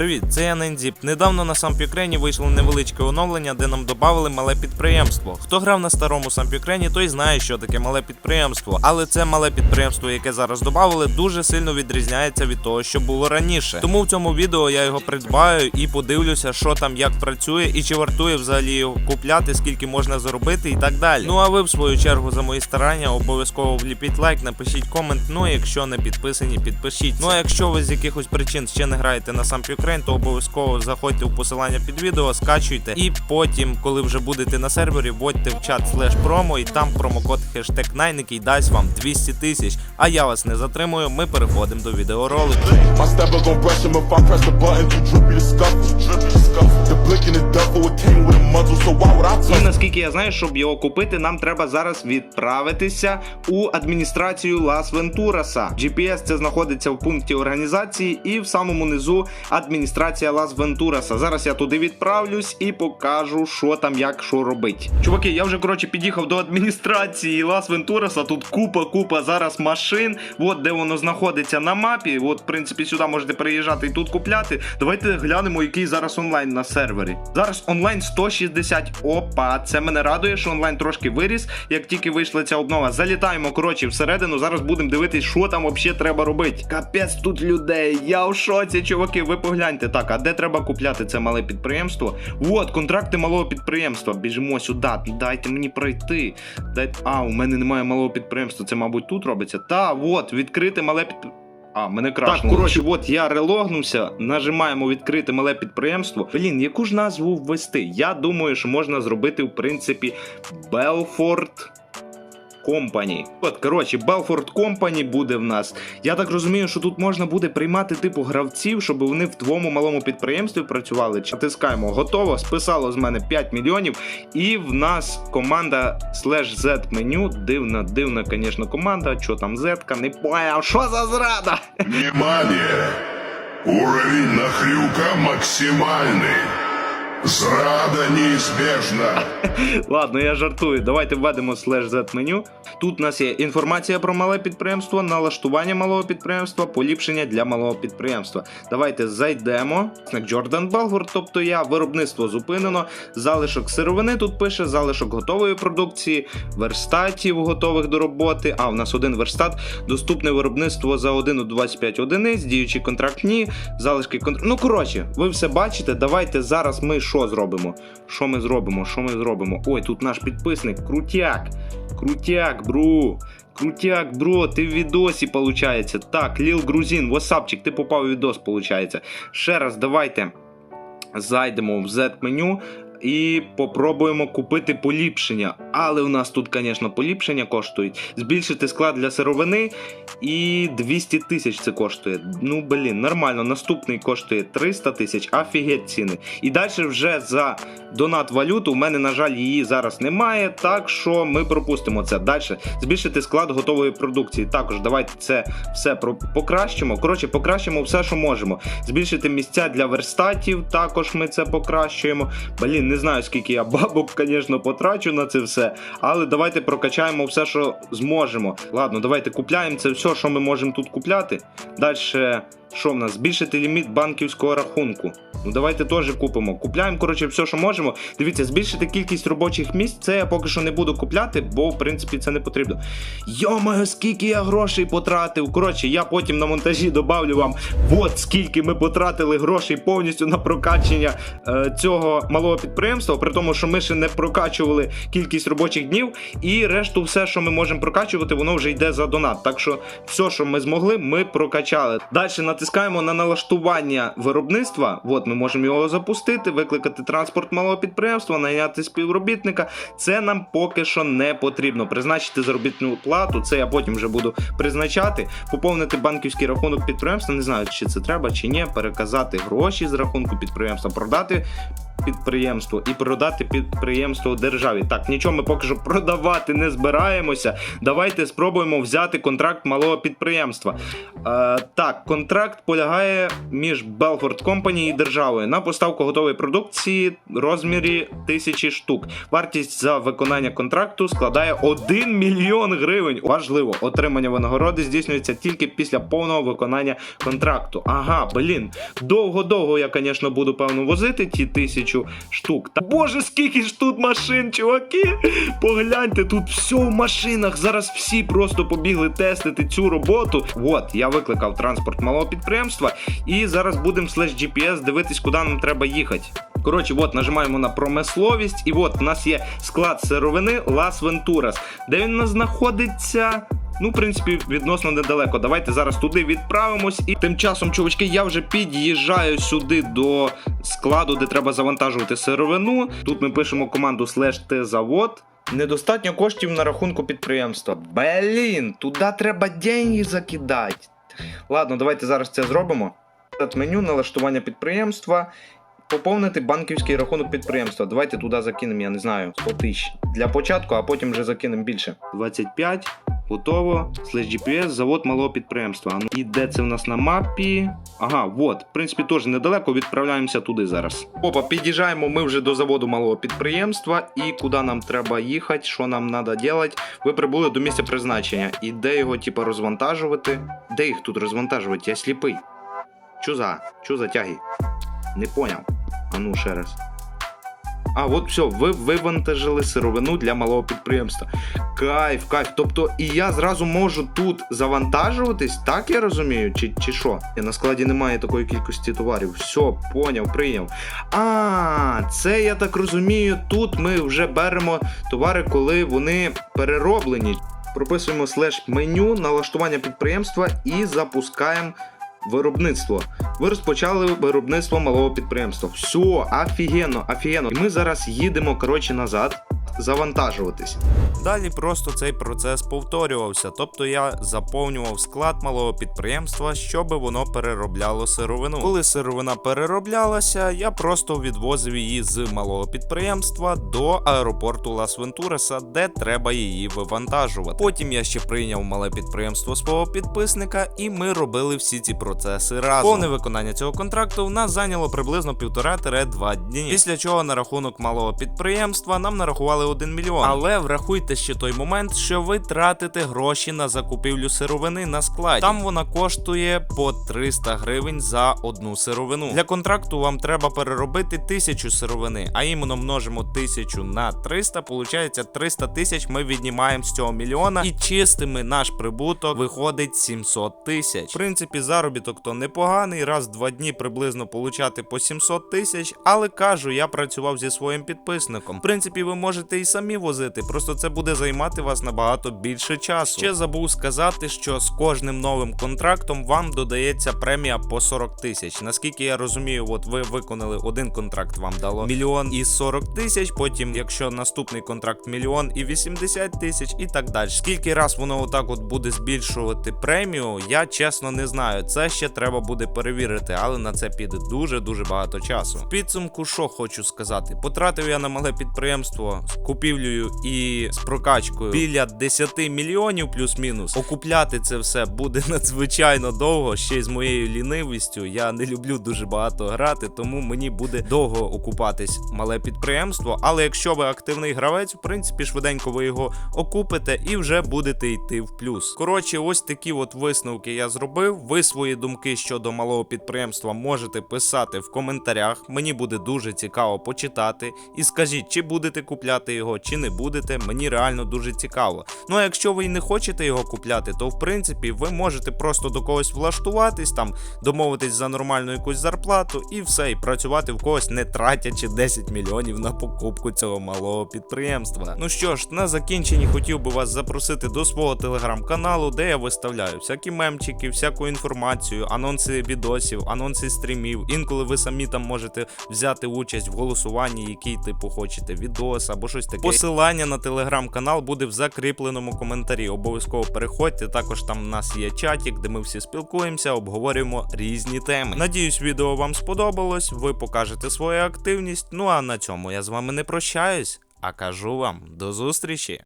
привіт! Це я Нендзіп. Недавно на Сампюкрені вийшло невеличке оновлення, де нам додали мале підприємство. Хто грав на старому Сампюкрені, той знає, що таке мале підприємство. Але це мале підприємство, яке зараз додали, дуже сильно відрізняється від того, що було раніше. Тому в цьому відео я його придбаю і подивлюся, що там як працює і чи вартує взагалі його купляти, скільки можна заробити і так далі. Ну а ви в свою чергу за мої старання обов'язково вліпіть лайк, напишіть комент. Ну і якщо не підписані, підпишіть. Ну а якщо ви з якихось причин ще не граєте на сам Ukraine, то обов'язково заходьте у посилання під відео, скачуйте, і потім, коли вже будете на сервері, вводьте в чат слеш промо, і там промокод хештег Найники і дасть вам 200 тисяч. А я вас не затримую. Ми переходимо до відеоролику. І наскільки я знаю, щоб його купити, нам треба зараз відправитися у адміністрацію Лас Вентураса. GPS це знаходиться в пункті організації, і в самому низу адміністрація Лас Вентураса. Зараз я туди відправлюсь і покажу, що там, як що робить. Чуваки, я вже коротше під'їхав до адміністрації Лас Вентураса. Тут купа, купа зараз машин. От де воно знаходиться на мапі. От, в принципі, сюди можете приїжджати і тут купляти. Давайте глянемо, який зараз онлайн на сервері. Зараз онлайн 160. Опа, це мене радує, що онлайн трошки виріс, як тільки вийшла ця обнова. Залітаємо, коротше, всередину. Зараз будемо дивитись, що там взагалі треба робити. Капець тут людей. Я в шоці, чуваки. Ви погляньте. Так, а де треба купляти це мале підприємство? От, контракти малого підприємства. Біжимо сюди. Дайте мені пройти. Дайте... А, у мене немає малого підприємства. Це, мабуть, тут робиться. Та, от, відкрити мале підприємство. А, мене крашнуло. Так, коротше, от я релогнувся, нажимаємо відкрити мале підприємство. Блін, яку ж назву ввести? Я думаю, що можна зробити, в принципі, Белфорд. Company. От, коротше, Belfort Company буде в нас. Я так розумію, що тут можна буде приймати типу гравців, щоб вони в твоєму малому підприємстві працювали. Натискаємо готово, списало з мене 5 мільйонів. І в нас команда slash Z меню. Дивна, дивна, звісно, команда. Що там Z-ка? Не поняв, що за зрада? Внимание! Уровень нахрюка максимальный. Зрада неизбежна. Ладно, я жартую. Давайте введемо слеш Z меню. Тут у нас є інформація про мале підприємство, налаштування малого підприємства, поліпшення для малого підприємства. Давайте зайдемо. Джордан Белфорд, тобто я, виробництво зупинено, залишок сировини тут пише, залишок готової продукції, верстатів готових до роботи. А, у нас один верстат, доступне виробництво за 1 у 25 одиниць, діючі контрактні, залишки контрактні. Ну, коротше, ви все бачите. Давайте зараз ми що зробимо? Що ми зробимо? Що ми зробимо? Ой, тут наш підписник, крутяк. Крутяк, бру. Крутяк, бро, ти в відосі, получається. Так, Ліл Грузин, васапчик, ти попав у відос, получається. Ще раз, давайте зайдемо в Z-меню і попробуємо купити поліпшення. Але у нас тут, звісно, поліпшення коштують. Збільшити склад для сировини і 200 тисяч це коштує. Ну, блін, нормально. Наступний коштує 300 тисяч, офігеть ціни. І далі вже за донат валюту. У мене, на жаль, її зараз немає. Так що ми пропустимо це. Далі збільшити склад готової продукції. Також давайте це все покращимо. Коротше, покращимо все, що можемо. Збільшити місця для верстатів. Також ми це покращуємо. Блін, не знаю, скільки я бабок, звісно, потрачу на це все. Але давайте прокачаємо все, що зможемо. Ладно, давайте купляємо це все, що ми можемо тут купляти. Далі, що в нас? Збільшити ліміт банківського рахунку. Ну давайте теж купимо. Купляємо, коротше, все, що можемо. Дивіться, збільшити кількість робочих місць. Це я поки що не буду купляти, бо в принципі це не потрібно. Йомаю, скільки я грошей потратив. Коротше, я потім на монтажі добавлю вам, от скільки ми потратили грошей повністю на прокачення е, цього малого підприємства, при тому, що ми ще не прокачували кількість робочих днів, і решту, все, що ми можемо прокачувати, воно вже йде за донат. Так що все, що ми змогли, ми прокачали. Далі натискаємо на налаштування виробництва. От ми можемо його запустити, викликати транспорт малого підприємства, найняти співробітника. Це нам поки що не потрібно. Призначити заробітну плату, це я потім вже буду призначати. Поповнити банківський рахунок підприємства. Не знаю, чи це треба, чи ні. Переказати гроші з рахунку підприємства, продати підприємство і продати підприємство державі. Так, нічого ми поки що продавати не збираємося. Давайте спробуємо взяти контракт малого підприємства. Е, так, контракт полягає між Belfort Company і державою на поставку готової продукції в розмірі тисячі штук. Вартість за виконання контракту складає 1 мільйон гривень. Важливо, отримання винагороди здійснюється тільки після повного виконання контракту. Ага, блін, довго-довго я, звісно, буду певно возити ті тисячу штук. Та боже, скільки ж тут машин, чуваки! Погляньте, тут все в машинах. Зараз всі просто побігли тестити цю роботу. От, я викликав транспорт малого підприємства, і зараз будемо слеш GPS дивитись, куди нам треба їхати. Коротше, от нажимаємо на промисловість, і от у нас є склад сировини Лас Вентурас, де він у нас знаходиться. Ну, в принципі, відносно недалеко. Давайте зараз туди відправимось. І тим часом, чувачки, я вже під'їжджаю сюди до складу, де треба завантажувати сировину. Тут ми пишемо команду slash Т-завод. Недостатньо коштів на рахунку підприємства. Блін, туди треба деньги закидати. Ладно, давайте зараз це зробимо. Меню налаштування підприємства. Поповнити банківський рахунок підприємства. Давайте туди закинемо, я не знаю, 100 тисяч. Для початку, а потім вже закинемо більше. 25. Готово. Слеш GPS, завод малого підприємства. Ну, І де це в нас на мапі? Ага, от. В принципі, теж недалеко. Відправляємося туди зараз. Опа, під'їжджаємо ми вже до заводу малого підприємства. І куди нам треба їхати, що нам треба робити. Ви прибули до місця призначення. І де його, типу, розвантажувати? Де їх тут розвантажувати? Я сліпий. Чо за? Чо за тяги? Не поняв. А ну ще раз. А, от все, ви вивантажили сировину для малого підприємства. Кайф, кайф. Тобто, і я зразу можу тут завантажуватись, так я розумію, чи, чи що? На складі немає такої кількості товарів. Все, поняв, прийняв. А, це я так розумію, тут ми вже беремо товари, коли вони перероблені. Прописуємо слеш меню, налаштування підприємства і запускаємо виробництво. Ви розпочали виробництво малого підприємства. Все, офігенно, офігенно. І ми зараз їдемо коротше назад завантажуватись. Далі просто цей процес повторювався, тобто я заповнював склад малого підприємства, щоб воно переробляло сировину. Коли сировина перероблялася, я просто відвозив її з малого підприємства до аеропорту Лас Вентуреса, де треба її вивантажувати. Потім я ще прийняв мале підприємство свого підписника, і ми робили всі ці процеси разом. Повне виконання цього контракту в нас зайняло приблизно 1,5-2 дні. Після чого на рахунок малого підприємства нам нарахували 1 мільйон. Але врахуйте ще той момент, що ви тратите гроші на закупівлю сировини на складі. Там вона коштує по 300 гривень за одну сировину. Для контракту вам треба переробити тисячу сировини, а іменно множимо тисячу на 300, получається 300 тисяч. Ми віднімаємо з цього мільйона, і чистими наш прибуток виходить 700 тисяч. В принципі, заробіток то непоганий. Раз в два дні приблизно получати по 700 тисяч. Але кажу, я працював зі своїм підписником. В принципі, ви можете і самі возити, просто це буде займати вас набагато більше часу. Ще забув сказати, що з кожним новим контрактом вам додається премія по 40 тисяч. Наскільки я розумію, от ви виконали один контракт, вам дало мільйон і 40 тисяч. Потім, якщо наступний контракт мільйон і 80 тисяч, і так далі. Скільки раз воно отак от буде збільшувати премію, я чесно не знаю. Це ще треба буде перевірити, але на це піде дуже дуже багато часу. В підсумку, що хочу сказати, потратив я на мале підприємство купівлею і з прокачкою біля 10 мільйонів плюс-мінус. Окупляти це все буде надзвичайно довго. Ще й з моєю лінивістю. Я не люблю дуже багато грати, тому мені буде довго окупатись мале підприємство. Але якщо ви активний гравець, в принципі, швиденько ви його окупите і вже будете йти в плюс. Коротше, ось такі от висновки я зробив. Ви свої думки щодо малого підприємства можете писати в коментарях. Мені буде дуже цікаво почитати. І скажіть, чи будете купляти його, чи не будете. Мені реально дуже цікаво. Ну а якщо ви й не хочете його купляти, то в принципі ви можете просто до когось влаштуватись, там домовитись за нормальну якусь зарплату і все, і працювати в когось, не тратячи 10 мільйонів на покупку цього малого підприємства. Ну що ж, на закінченні хотів би вас запросити до свого телеграм-каналу, де я виставляю всякі мемчики, всяку інформацію, анонси відосів, анонси стрімів. Інколи ви самі там можете взяти участь в голосуванні, який типу хочете відос або щось щось таке. Посилання на телеграм-канал буде в закріпленому коментарі. Обов'язково переходьте. Також там в нас є чатік, де ми всі спілкуємося, обговорюємо різні теми. Надіюсь, відео вам сподобалось. Ви покажете свою активність. Ну а на цьому я з вами не прощаюсь, а кажу вам до зустрічі.